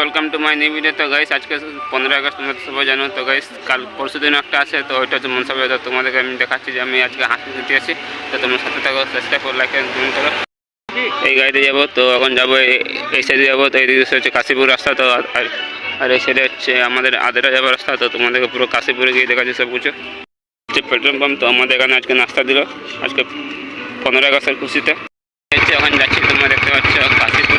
Welcome to my new video তো guys আজকে পনেরো আগস্ট তোমাদের সবাই জানো তো গাইস কাল পরশু দিন একটা আছে তো ওইটা হচ্ছে মনসা তো তোমাদেরকে আমি দেখাচ্ছি যে আমি আজকে হাসি দিতে আসি তো তোমার সাথে থাকো চেষ্টা করো লাইক কমেন্ট করো এই গাড়িতে যাবো তো এখন যাবো এই সাইডে যাবো তো এই দিকে হচ্ছে কাশীপুর রাস্তা তো আর আর এই সাইডে হচ্ছে আমাদের আদেরা যাবার রাস্তা তো তোমাদেরকে পুরো কাশীপুরে গিয়ে দেখাচ্ছি সব কিছু হচ্ছে পেট্রোল পাম্প তো আমাদের এখানে আজকে নাস্তা দিল আজকে পনেরো আগস্টের খুশিতে এখন যাচ্ছি তোমরা দেখতে পাচ্ছ কাশীপুর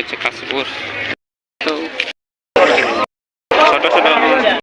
tsaka siguro. So, ছোট ছোট